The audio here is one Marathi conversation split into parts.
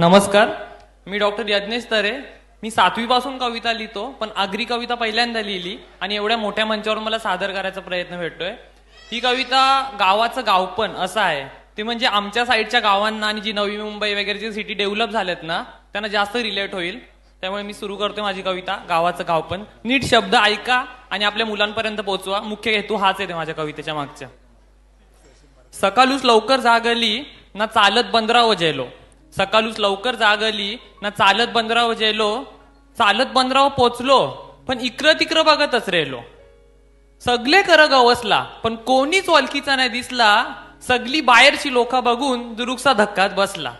नमस्कार. मी डॉक्टर यज्ञेश तरे. मी सातवीपासून कविता लिहितो पण आगरी कविता पहिल्यांदा लिहिली आणि एवढ्या मोठ्या मंचावर मला सादर करायचा प्रयत्न भेटतोय. ही कविता गावाचं गावपण असं आहे. ते म्हणजे आमच्या साईडच्या गावांना आणि जी नवी मुंबई वगैरे जी सिटी डेव्हलप झाल्यात ना त्यांना जास्त रिलेट होईल. त्यामुळे मी सुरू करतोय माझी कविता गावाचं गावपण. नीट शब्द ऐका आणि आपल्या मुलांपर्यंत पोहोचवा मुख्य हेतू हाच आहे माझ्या कवितेच्या मागच्या सकाळूच लवकर जागली ना चालत बंदरावर जेलो. सकाळूच लवकर जागली ना चालत बंदरावर जेलो चालत बंदरावर पोचलो पण इकडं तिकडं बघतच रेलो. सगळे कर गवसला पण कोणीच ओळखीचा नाही दिसला सगळी बाहेरची लोक बघून दुरुकसा धक्कात बसला.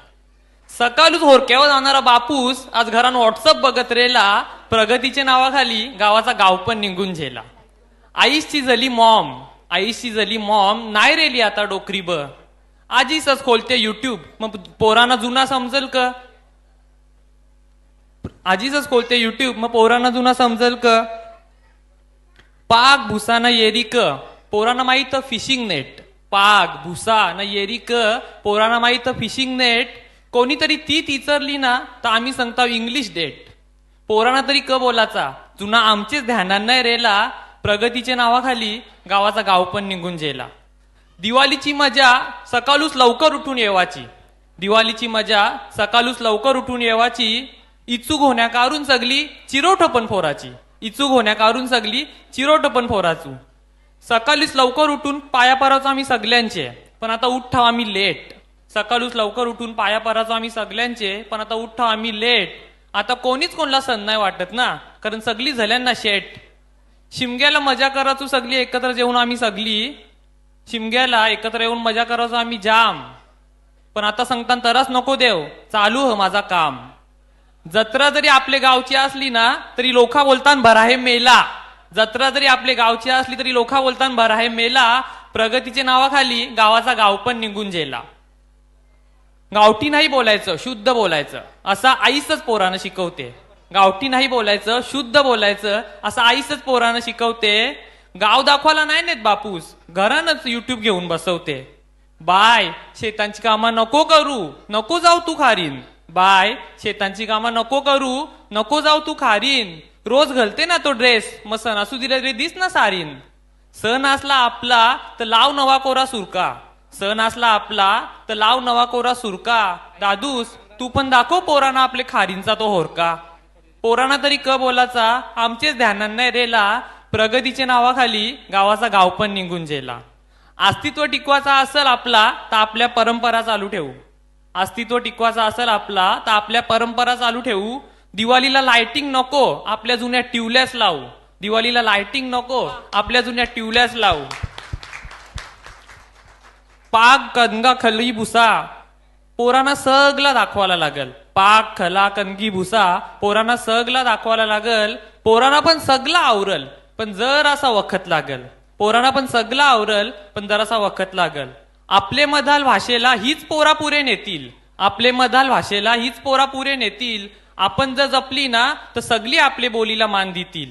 सकाळूच होरक्यावर जाणारा बापूस आज घरान व्हॉट्सअप बघत रेला प्रगतीच्या नावाखाली गावाचा गाव पण निघून झेला. आईसची झाली मॉम आईशी झाली मॉम नाही रेली आता डोकरी ब आजीच खोलते युट्यूब मग पोरांना जुना समजेल का? आजीच खोलते युट्यूब मग पोरांना जुना समजेल का? पाक भुसा ना क. पोरांना माहीत फिशिंग नेट पाक भुसा ना क. पोरांना माहीत फिशिंग नेट कोणीतरी ती तिचरली ना तर आम्ही सांगतो इंग्लिश डेट पोरांना तरी क बोलाचा जुना आमचेच ध्यानात नाही रेला. प्रगतीच्या नावाखाली गावाचा गाव पण निघून जेला. दिवाळीची मजा सकाळूच लवकर उठून येवाची. दिवाळीची मजा सकाळूच लवकर उठून येवाची. इचूक होण्याकारून सगली चिरोट पण फोराची. इचूक होण्याकारून सगली चिरोट पण फोराचू. सकाळीच लवकर उठून पाया पराचो आम्ही सगळ्यांचे पण आता उठ्ठाव आम्ही लेट. सकाळूच लवकर उठून पाया पराचो आम्ही सगळ्यांचे पण आता उठ्ठाव आम्ही लेट. आता कोणीच कोणला सण नाही वाटत ना कारण सगळी झाल्यांना शेट. शिमग्याला मजा करायचो सगळी एकत्र जेवून आम्ही सगळी शिमग्याला एकत्र येऊन मजा करायचो आम्ही जाम. पण आता सांगतान तरच नको देव चालू ह माझा काम. जत्रा जरी आपले गावची असली ना तरी लोका बोलतान भराहे मेला. जत्रा जरी आपले गावची असली तरी लोका बोलतान भराहे मेला. प्रगतीच्या नावाखाली गावाचा गाव पण निघून जेला. गावठी नाही बोलायचं शुद्ध बोलायचं. असं आईसच पोरानं शिकवते. गावठी नाही बोलायचं शुद्ध बोलायचं. असं आईसच पोरानं शिकवते. गाव दाखवायला नाही नेत बापूस. घरानच युट्यूब घेऊन बसवते. बाय शेतांची कामं नको करू. नको जाऊ तू खारीन. बाय शेतांची कामं नको करू. नको जाऊ तू खारीन. रोज घालते ना तो ड्रेस मग सण असू दिला तरी दिस ना सारीन. सण असला आपला तर लाव नवा कोरा सुरका. सण असला आपला तर लाव नवा कोरा सुरका. दादूस तू पण दाखव पोरांना आपले खारींचा तो होरका. पोरांना तरी क बोलाचा आमचेच ध्यानांना रेला. प्रगतीच्या नावाखाली गावाचा गाव पण निघून गेला. अस्तित्व टिकवाचा असेल आपला तर आपल्या परंपरा चालू ठेवू. अस्तित्व टिकवाचा असेल आपला तर आपल्या परंपरा चालू ठेवू. दिवाळीला लाइटिंग नको आपल्या जुन्या ट्यूबलेस लावू. दिवाळीला लाइटिंग नको आपल्या जुन्या ट्यूबलेस लावू. पाक कनगा खली भुसा पोरांना सगळं दाखवायला लागल. पाक खला कणगी भुसा पोरांना सगळं दाखवायला लागल. पोरांना पण सगळं आवरल. पण जर असा वखत लागल पोरांना पण सगळं आवरल पण जरासा वखत लागल आपले मधाल भाषेला हीच पोरा पुरे नेतील. आपले मधाल भाषेला हीच पोरा पुरे नेतील. आपण जर जपली ना तर सगळी आपले बोलीला मान देतील.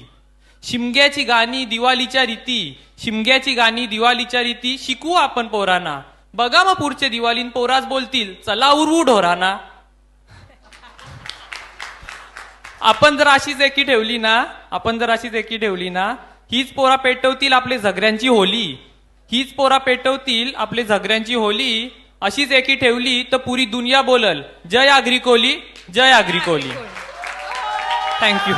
शिमग्याची गाणी दिवाळीच्या रीती शिमग्याची गाणी दिवाळीच्या रीती शिकू आपण पोरांना. बघा मग पुढचे दिवाळीन पोराच बोलतील चला उरवू ढोराना. आपण जर अशीच एकी ठेवली ना आपण जर अशीच एकी ठेवली ना हीच पोरा पेटवतील आपले झगऱ्यांची होली. हीच पोरा पेटवतील आपले झगऱ्यांची होली. अशीच एकी ठेवली तर पुरी दुनिया बोलल. जय आग्री कोहली जय आग्री कोहली थँक्यू